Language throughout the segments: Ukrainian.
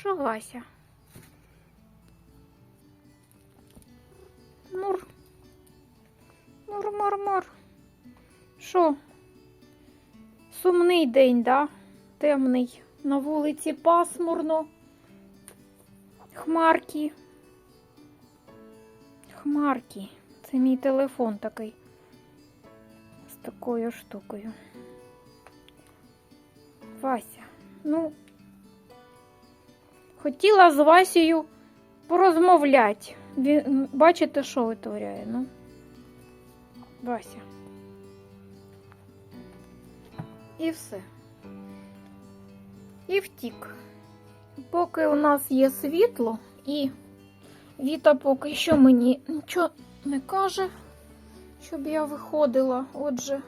Що, Вася? Мур. Мур, мур, мур. Що? Сумний день, да? Темний. На вулиці пасмурно. Хмарки. Хмарки. Це мій телефон такий. З такою штукою. Вася, ну, хотіла з Васею порозмовляти. Він, бачите, що витворяє, ну. Вася. І все. І втік. Поки у нас є світло, і Віта поки що мені нічого не каже, щоб я виходила. Отже,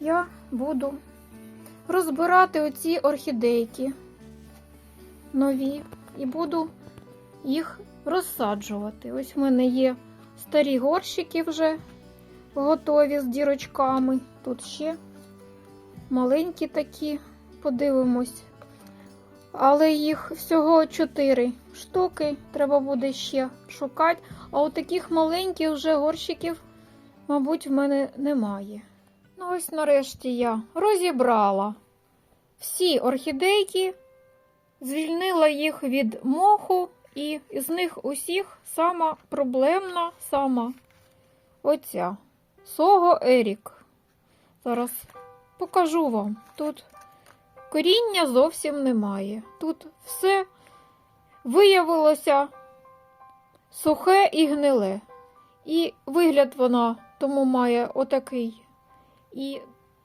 я буду розбирати оці орхідейки нові і буду їх розсаджувати. Ось в мене є старі горщики вже готові з дірочками. Тут ще маленькі такі, подивимось. Але їх всього 4 штуки, треба буде ще шукати. А от таких маленьких вже горщиків, мабуть, в мене немає. Ну, ось нарешті я розібрала всі орхідейки, звільнила їх від моху, і з них усіх сама проблемна, сама оця Сого Ерік. Зараз покажу вам. Тут коріння зовсім немає. Тут все виявилося сухе і гниле. І вигляд вона тому має отакий. І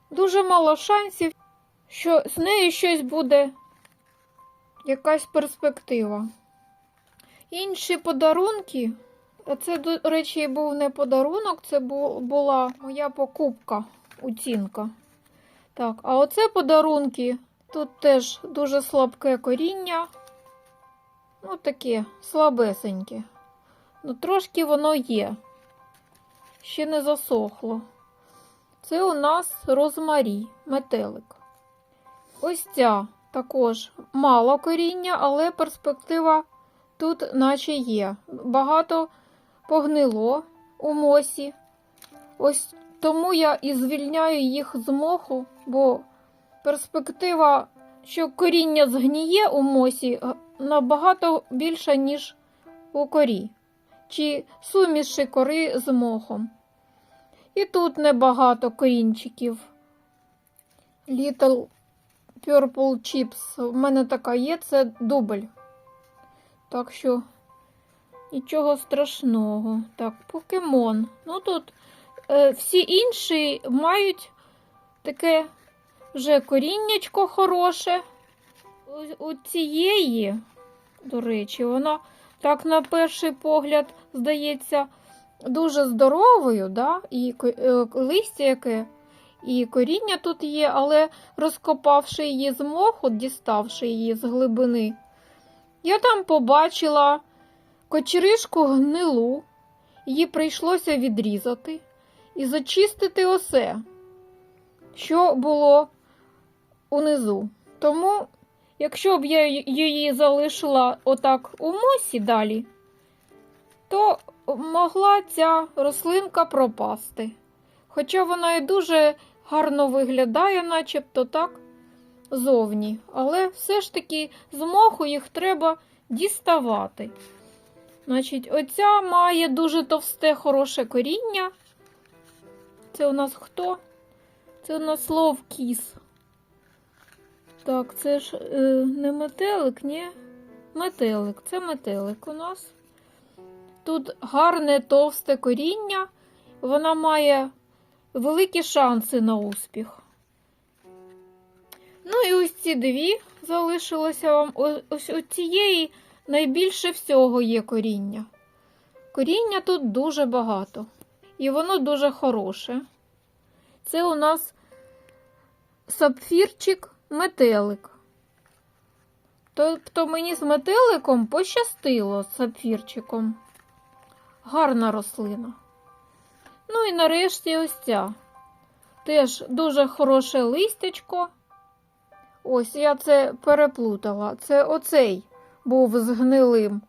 дуже мало шансів, що з нею щось буде якась перспектива. Інші подарунки, це, до речі, був не подарунок, це була моя покупка, оцінка. Так, а оце подарунки. Тут теж дуже слабке коріння. Ну, таке слабесеньке. Ну, трошки воно є. Ще не засохло. Це у нас розмарі, метелик. Ось ця також мало коріння, але перспектива тут наче є. Багато погнило у мосі. Ось тому я і звільняю їх з моху, бо перспектива, що коріння згніє у мосі, набагато більша, ніж у корі, чи суміші кори з мохом. І тут небагато корінчиків. Little Purple Chips. У мене така є, це дубль. Так що нічого страшного. Так, покемон. Ну тут е, всі інші мають таке вже коріннячко хороше. У, у цієї, до речі, вона так на перший погляд здається дуже здоровою, да? і е, листя яке, і коріння тут є, але розкопавши її з моху, діставши її з глибини, я там побачила кочеришку гнилу, її прийшлося відрізати і зачистити осе, що було унизу. Тому, якщо б я її залишила отак у мосі далі, то могла ця рослинка пропасти. Хоча вона і дуже гарно виглядає, начебто так, зовні. Але все ж таки з моху їх треба діставати. Значить, оця має дуже товсте, хороше коріння. Це у нас хто? Це у нас ловкіс. Так, це ж е, не метелик, ні? Метелик. Це метелик у нас. Тут гарне товсте коріння, вона має великі шанси на успіх. Ну і ось ці дві залишилося вам. Ось у цієї найбільше всього є коріння. Коріння тут дуже багато. І воно дуже хороше. Це у нас сапфірчик метелик. Тобто мені з метеликом пощастило з сапфірчиком. Гарна рослина. Ну і нарешті ось ця. Теж дуже хороше листячко. Ось я це переплутала. Це оцей був з гнилим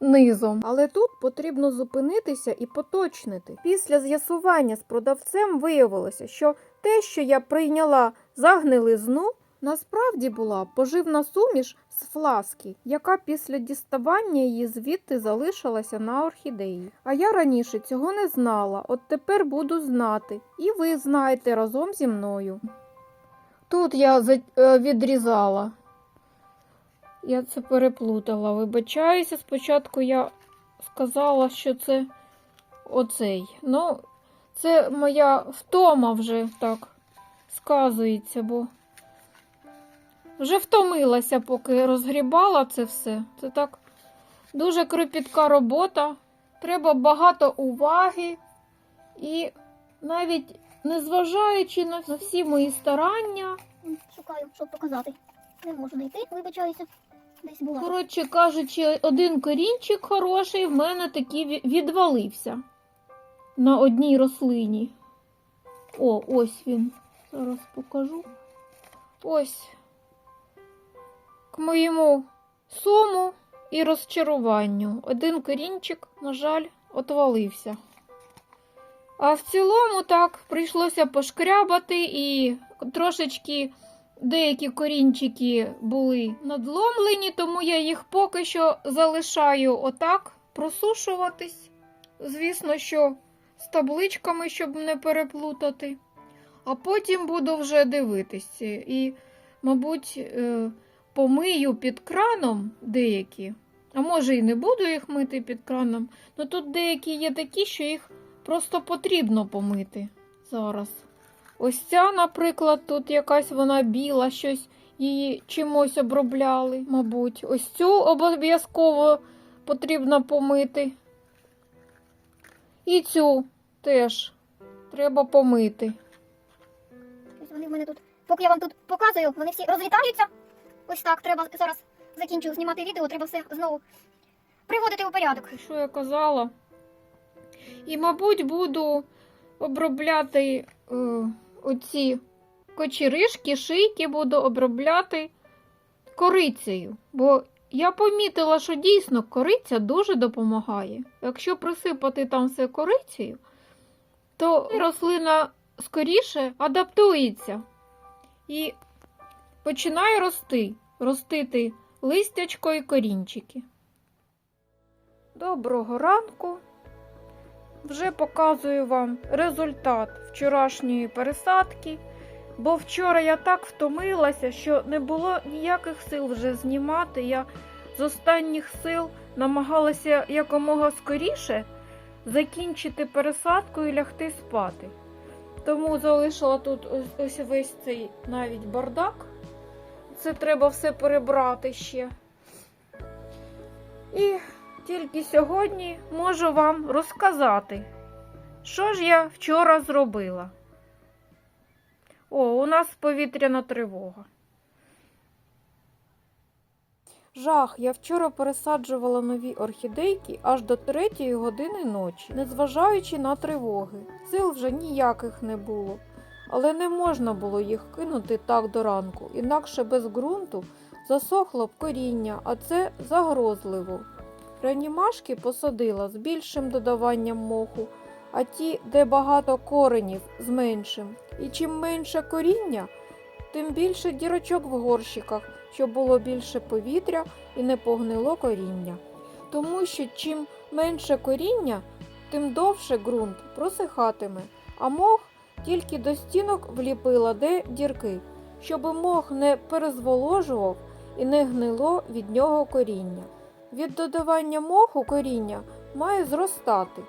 низом. Але тут потрібно зупинитися і поточнити. Після з'ясування з продавцем виявилося, що те, що я прийняла за гнилизну, насправді була поживна суміш з фласки, яка після діставання її звідти залишилася на орхідеї. А я раніше цього не знала, от тепер буду знати. І ви знаєте разом зі мною. Тут я е, відрізала. Я це переплутала. Вибачаюся, спочатку я сказала, що це оцей. Ну, це моя втома вже так сказується, бо вже втомилася, поки розгрібала це все. Це так дуже кропітка робота. Треба багато уваги і навіть незважаючи на всі мої старання, Шукаю, щоб показати. Не можу знайти, вибачаюся. Десь була. Коротше кажучи, один корінчик хороший в мене таки відвалився на одній рослині. О, ось він. Зараз покажу. Ось. К моєму суму і розчаруванню. Один корінчик, на жаль, отвалився. А в цілому так прийшлося пошкрябати і трошечки деякі корінчики були надломлені, тому я їх поки що залишаю отак просушуватись. Звісно, що з табличками, щоб не переплутати. А потім буду вже дивитися. І, мабуть, е, помию під краном деякі. А може і не буду їх мити під краном. Ну тут деякі є такі, що їх просто потрібно помити зараз. Ось ця, наприклад, тут якась вона біла, щось її чимось обробляли, мабуть. Ось цю обов'язково потрібно помити. І цю теж треба помити. Вони в мене тут. Поки я вам тут показую, вони всі розлітаються. Ось так, треба зараз закінчу знімати відео, треба все знову приводити у порядок. Що я казала? І, мабуть, буду обробляти е, оці кочеришки, шийки буду обробляти корицею. Бо я помітила, що дійсно кориця дуже допомагає. Якщо присипати там все корицею, то рослина скоріше адаптується і починає рости, ростити листячко і корінчики. Доброго ранку. Вже показую вам результат вчорашньої пересадки, бо вчора я так втомилася, що не було ніяких сил вже знімати. Я з останніх сил намагалася якомога скоріше закінчити пересадку і лягти спати. Тому залишила тут ось весь цей навіть бардак. Це треба все перебрати ще. І тільки сьогодні можу вам розказати, що ж я вчора зробила. О, у нас повітряна тривога. Жах, я вчора пересаджувала нові орхідейки аж до третьої години ночі, незважаючи на тривоги. Сил вже ніяких не було, але не можна було їх кинути так до ранку, інакше без ґрунту засохло б коріння, а це загрозливо. Ранімашки посадила з більшим додаванням моху, а ті, де багато коренів, з меншим. І чим менше коріння, тим більше дірочок в горщиках, щоб було більше повітря і не погнило коріння. Тому що чим менше коріння, тим довше ґрунт просихатиме, а мох тільки до стінок вліпила де дірки, щоб мох не перезволожував і не гнило від нього коріння. Від додавання моху коріння має зростати.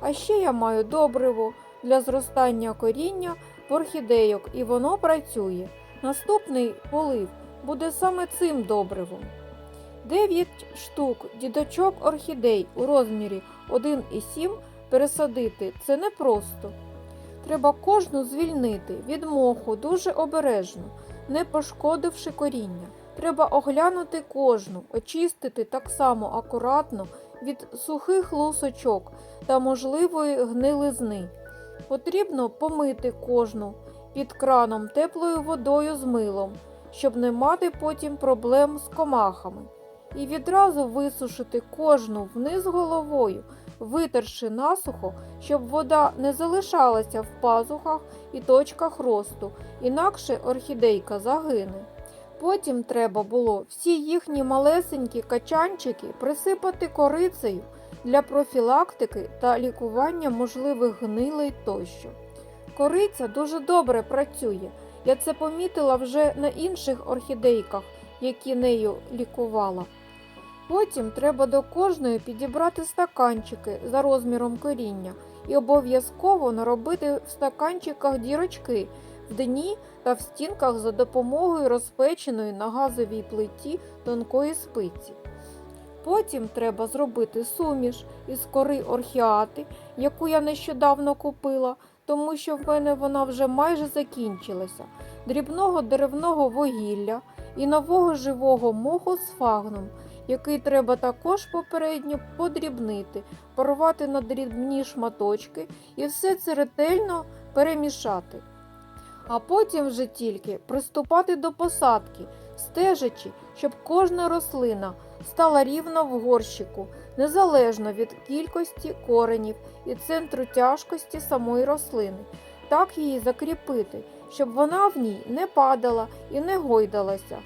А ще я маю добриво для зростання коріння в орхідейок, і воно працює. Наступний полив буде саме цим добривом. 9 штук дідочок орхідей у розмірі 1,7 пересадити це непросто. Треба кожну звільнити від моху дуже обережно, не пошкодивши коріння. Треба оглянути кожну, очистити так само акуратно від сухих лусочок та можливої гнилизни. Потрібно помити кожну під краном теплою водою з милом щоб не мати потім проблем з комахами. І відразу висушити кожну вниз головою, витерши насухо, щоб вода не залишалася в пазухах і точках росту, інакше орхідейка загине. Потім треба було всі їхні малесенькі качанчики присипати корицею для профілактики та лікування можливих гнилей тощо. Кориця дуже добре працює. Я це помітила вже на інших орхідейках, які нею лікувала. Потім треба до кожної підібрати стаканчики за розміром коріння і обов'язково наробити в стаканчиках дірочки в дні та в стінках за допомогою розпеченої на газовій плиті тонкої спиці. Потім треба зробити суміш із кори орхіати, яку я нещодавно купила, тому що в мене вона вже майже закінчилася, дрібного деревного вугілля і нового живого моху з фагном, який треба також попередньо подрібнити, порвати на дрібні шматочки і все це ретельно перемішати. А потім вже тільки приступати до посадки, стежачи, щоб кожна рослина стала рівно в горщику, незалежно від кількості коренів і центру тяжкості самої рослини. Так її закріпити, щоб вона в ній не падала і не гойдалася.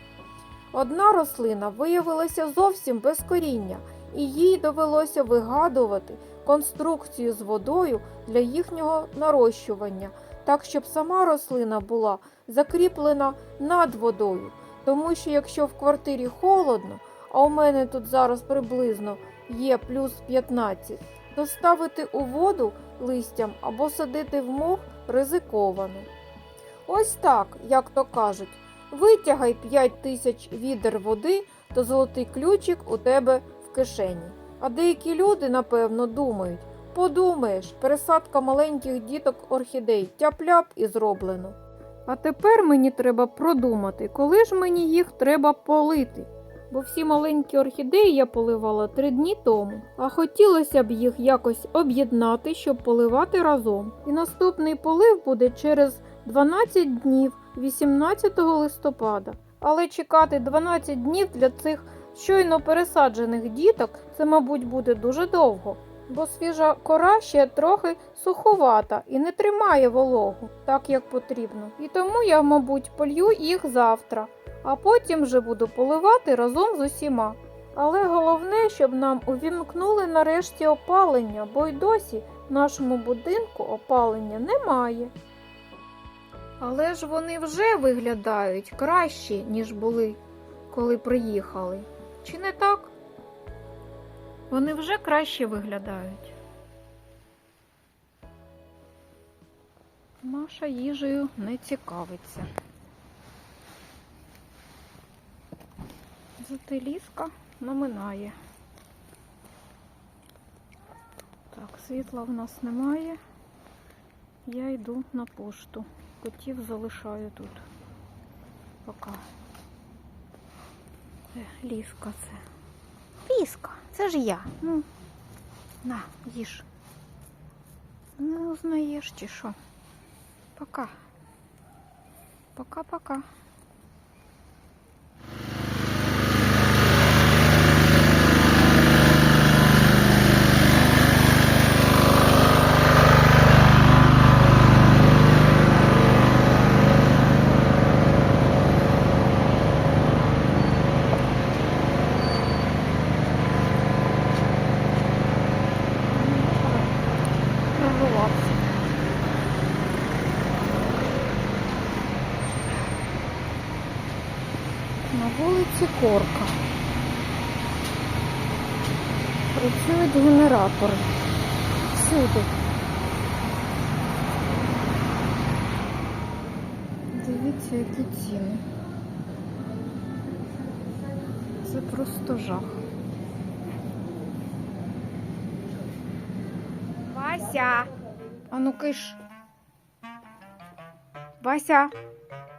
Одна рослина виявилася зовсім без коріння, і їй довелося вигадувати конструкцію з водою для їхнього нарощування, так щоб сама рослина була закріплена над водою. Тому що якщо в квартирі холодно, а у мене тут зараз приблизно є плюс 15, то ставити у воду листям або садити в мох ризиковано. Ось так, як то кажуть, витягай 5 тисяч відер води, то золотий ключик у тебе в кишені. А деякі люди, напевно, думають, подумаєш, пересадка маленьких діток орхідей тяп-ляп і зроблено. А тепер мені треба продумати, коли ж мені їх треба полити. Бо всі маленькі орхідеї я поливала три дні тому, а хотілося б їх якось об'єднати, щоб поливати разом. І наступний полив буде через 12 днів, 18 листопада. Але чекати 12 днів для цих щойно пересаджених діток це, мабуть, буде дуже довго. Бо свіжа кора ще трохи суховата і не тримає вологу так, як потрібно. І тому я, мабуть, полью їх завтра, а потім вже буду поливати разом з усіма. Але головне, щоб нам увімкнули нарешті опалення, бо й досі в нашому будинку опалення немає. Але ж вони вже виглядають краще, ніж були, коли приїхали. Чи не так? Вони вже краще виглядають. Маша їжею не цікавиться. Зате ліска наминає. Так, світла в нас немає. Я йду на пошту. Котів залишаю тут. Пока. Е, Ліска це. Ліска, це ж я. Ну, на, їж. Ну, знаєш чи що. Пока. Пока-пока. Дивіться, які ціни. Це просто жах. Вася! А ну киш. Вася!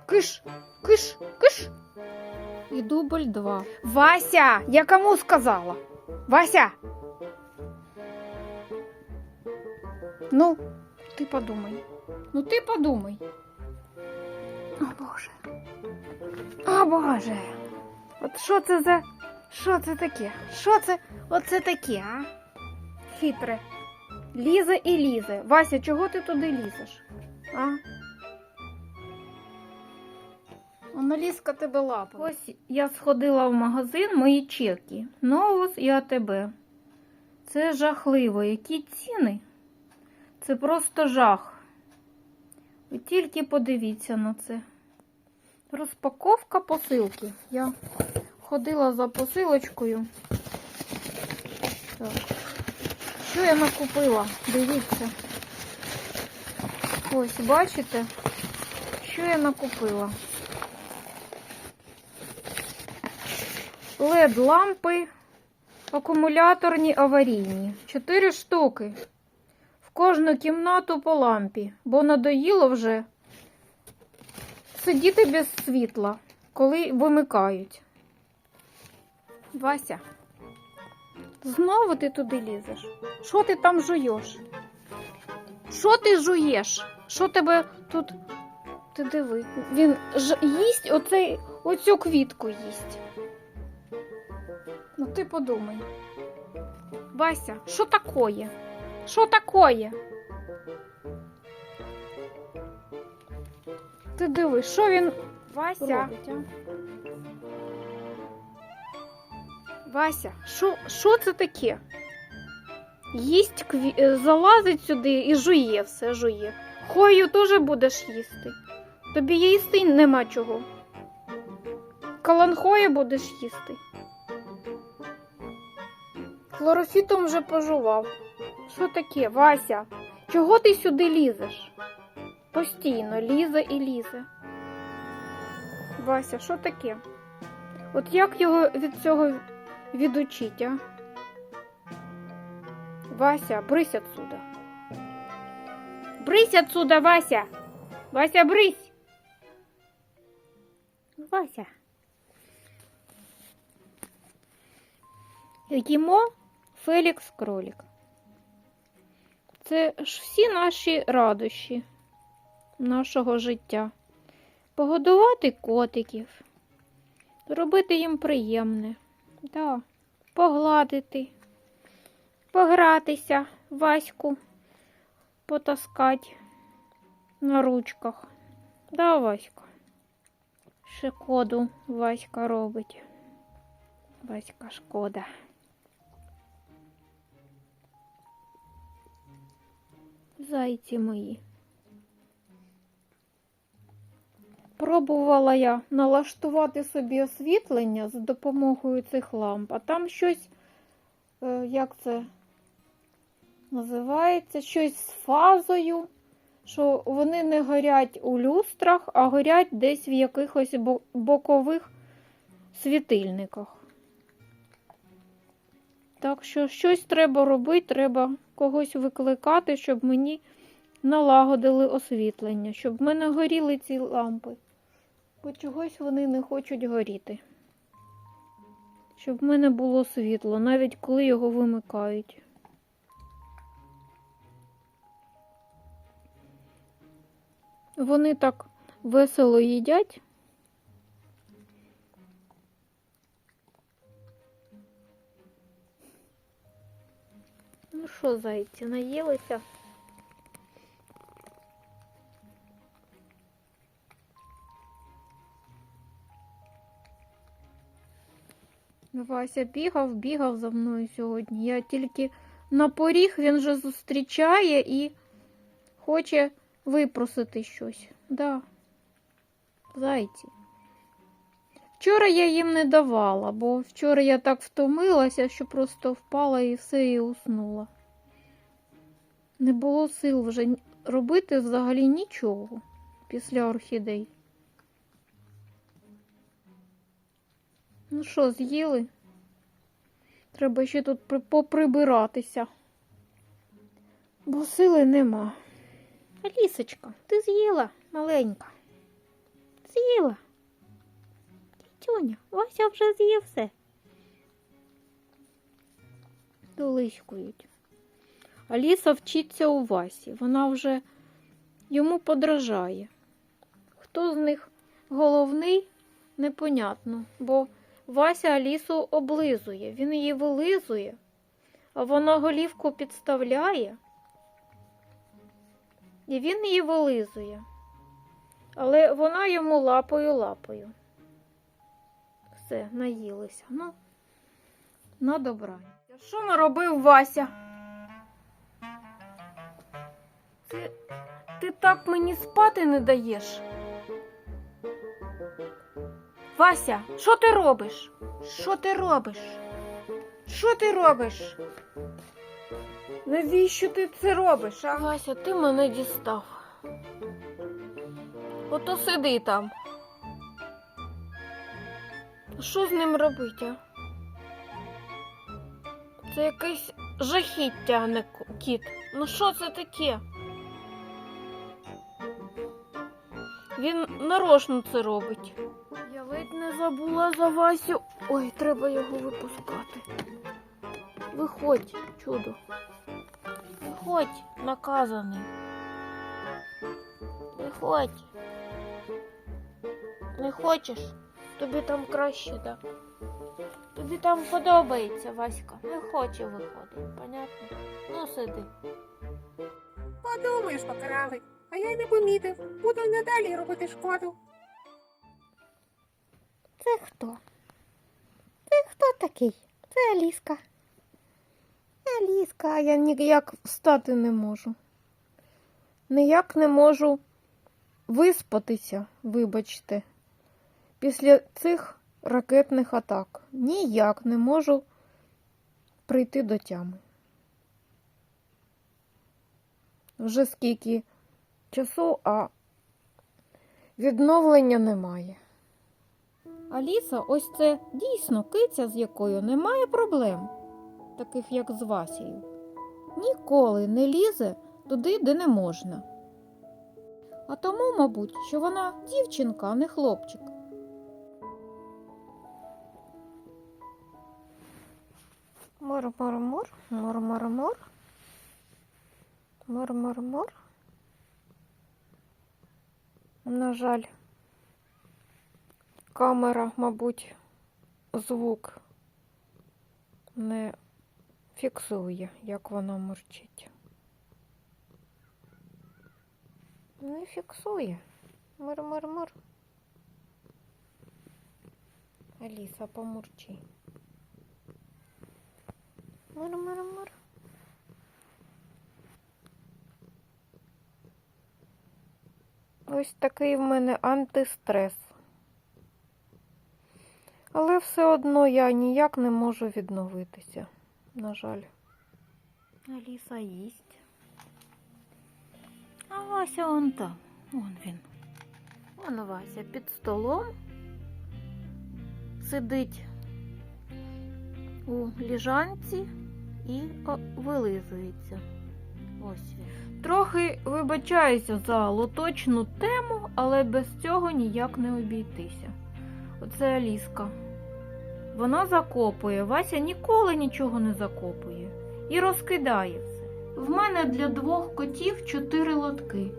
Киш! Киш! Киш! І дубль два. Вася! Я кому сказала? Вася! Ну, ти подумай. Ну ти подумай. О Боже. О Боже. От що це за. Що це таке? Що це оце таке, а? Хитре. Лізе і лізе. Вася, чого ти туди лізеш? А? Ліска тебе лапа. Ось я сходила в магазин мої чеки. Новус і АТБ. Це жахливо. Які ціни? Це просто жах. Ви тільки подивіться на це. Розпаковка посилки. Я ходила за посилочкою. Так. Що я накупила? Дивіться. Ось, бачите, що я накупила? led лампи акумуляторні аварійні. Чотири штуки. Кожну кімнату по лампі, бо надоїло вже сидіти без світла, коли вимикають. Вася, знову ти туди лізеш? Що ти там жуєш? Що ти жуєш? Що тебе тут? Ти диви. Він ж їсть оцей, оцю квітку їсть. Ну ти подумай. Вася, що такое? Що такое? Ти диви, що він Вася. робить, а? Вася, що, що це таке? Їсть кві... е, залазить сюди і жує все жує. Хою теж будеш їсти. Тобі їсти нема чого. Каланхою будеш їсти. Хлорофітом вже пожував. Що таке, Вася? Чого ти сюди лізеш? Постійно лізе і лізе. Вася, що таке? От як його від цього відучить, а? Вася, брись отсюда. Брись отсюда, Вася. Вася, брись. Вася. Їмо Фелікс кролік. Це ж всі наші радощі нашого життя. Погодувати котиків, зробити їм приємне, да. погладити, погратися, Ваську потаскати на ручках. Да, Васька. Шкоду Васька робить. Васька шкода. Зайці мої. Пробувала я налаштувати собі освітлення за допомогою цих ламп, а там щось, е, як це називається, щось з фазою, що вони не горять у люстрах, а горять десь в якихось бокових світильниках. Так що щось треба робити, треба когось викликати, щоб мені налагодили освітлення, щоб в мене горіли ці лампи. Бо чогось вони не хочуть горіти. Щоб в мене було світло, навіть коли його вимикають. Вони так весело їдять. Що, зайці, наїлися? Вася бігав, бігав за мною сьогодні. Я тільки на поріг він вже зустрічає і хоче випросити щось. Да. Зайці. Вчора я їм не давала, бо вчора я так втомилася, що просто впала і все і уснула. Не було сил вже робити взагалі нічого після орхідей. Ну що, з'їли? Треба ще тут поприбиратися. Бо сили нема. Алісочка, ти з'їла маленька. З'їла. Тюня, Вася вже з'їв все. Долиськують. Аліса вчиться у Васі. Вона вже йому подражає. Хто з них головний, непонятно, бо Вася Алісу облизує, він її вилизує, а вона голівку підставляє. І він її вилизує. Але вона йому лапою лапою. Все, наїлися. Ну, на добра. Що наробив Вася? Ти, ти так мені спати не даєш. Вася, що ти робиш? Що ти робиш? Що ти робиш? Навіщо ти це робиш? А? Вася, ти мене дістав. Ото сиди там. Що з ним робити, а? Це якесь жахіття, а не кіт. Ну що це таке? Він нарочно це робить. Я ледь не забула за Васю. Ой, треба його випускати. Виходь, чудо. Виходь, наказаний. Виходь. Не хочеш? Тобі там краще, так? Тобі там подобається, Васька. Не хоче виходити, понятно? Ну, сиди. Подумаєш, покрали. А я й не помітив. Буду надалі робити шкоду. Це хто? Це хто такий? Це Аліска. Аліска, а я ніяк встати не можу. Ніяк не можу виспатися, вибачте, після цих ракетних атак. Ніяк не можу прийти до тями. Вже скільки часу, а відновлення немає. Аліса, ось це дійсно киця, з якою немає проблем таких як з Васією, ніколи не лізе туди, де не можна. А тому, мабуть, що вона дівчинка, а не хлопчик. Мур-мур-мур, мур-мур-мур, мур-мур-мур. На жаль, камера, мабуть, звук не фіксує, як вона мурчить. Не фіксує. Мур-мур-мур. Аліса, помурчи. Мур-мур-мур. Ось такий в мене антистрес. Але все одно я ніяк не можу відновитися. На жаль. Аліса їсть. А Вася он там. Вон він. Вон Вася під столом. Сидить у ліжанці і вилизується. Ось він. Трохи вибачаюся за лоточну тему, але без цього ніяк не обійтися. Оце Аліска. Вона закопує. Вася ніколи нічого не закопує і розкидає все. В мене для двох котів чотири лотки.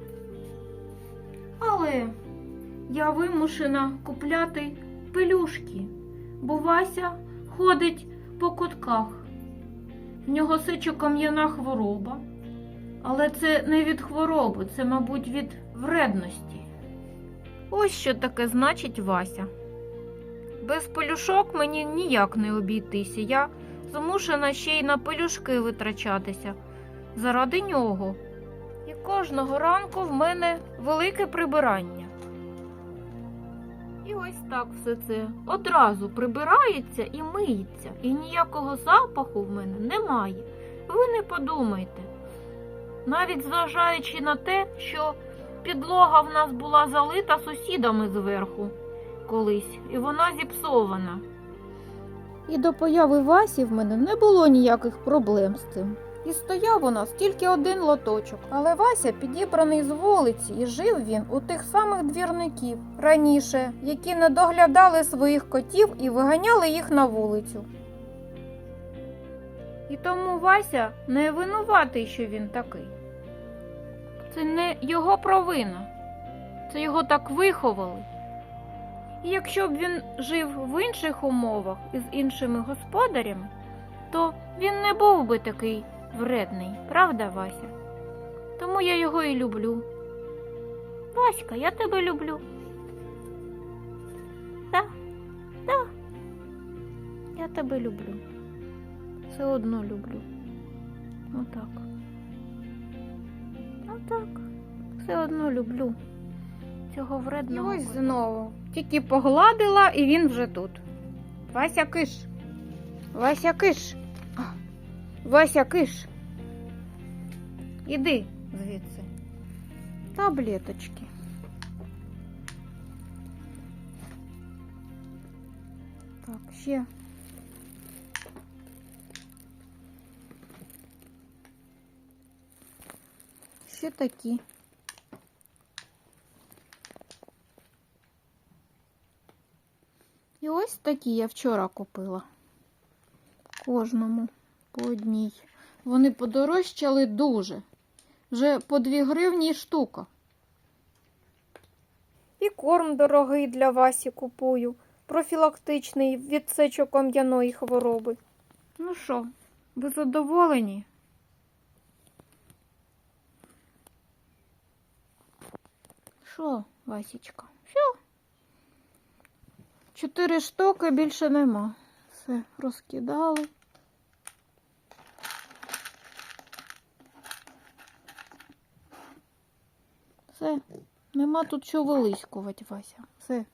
Але я вимушена купляти пелюшки, бо Вася ходить по кутках. В нього сичокам'яна хвороба. Але це не від хвороби, це, мабуть, від вредності. Ось що таке значить Вася. Без пелюшок мені ніяк не обійтися. Я змушена ще й на пелюшки витрачатися заради нього. І кожного ранку в мене велике прибирання. І ось так все це одразу прибирається і миється, і ніякого запаху в мене немає. Ви не подумайте. Навіть зважаючи на те, що підлога в нас була залита сусідами зверху колись, і вона зіпсована. І до появи Васі в мене не було ніяких проблем з цим. І стояв у нас тільки один лоточок. Але Вася підібраний з вулиці, і жив він у тих самих двірників раніше, які не доглядали своїх котів і виганяли їх на вулицю. І тому Вася не винуватий, що він такий. Це не його провина. Це його так виховали. І якщо б він жив в інших умовах і з іншими господарями, то він не був би такий вредний, правда, Вася? Тому я його і люблю. Васька, я тебе люблю. Так, так. Я тебе люблю. Все одно люблю. Отак. Отак. Все одно люблю. Цього І ось кота. знову. Тільки погладила, і він вже тут. Вася киш. Вася киш. Вася киш. Іди звідси. Таблеточки. Так, ще. Ще такі. І ось такі я вчора купила. Кожному по одній. Вони подорожчали дуже. Вже по 2 гривні штука. І корм дорогий для Васі купую. Профілактичний від сечокам'яної хвороби. Ну що, ви задоволені? Що, Васічка? Що? Чотири штуки більше нема. Все, розкидали. Все, нема тут що вилискувати, Вася. Все.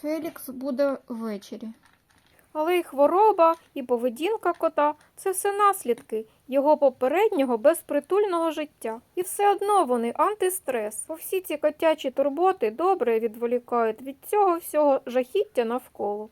Фелікс буде ввечері. Але і хвороба, і поведінка кота це все наслідки його попереднього безпритульного життя. І все одно вони антистрес. Бо всі ці котячі турботи добре відволікають від цього всього жахіття навколо.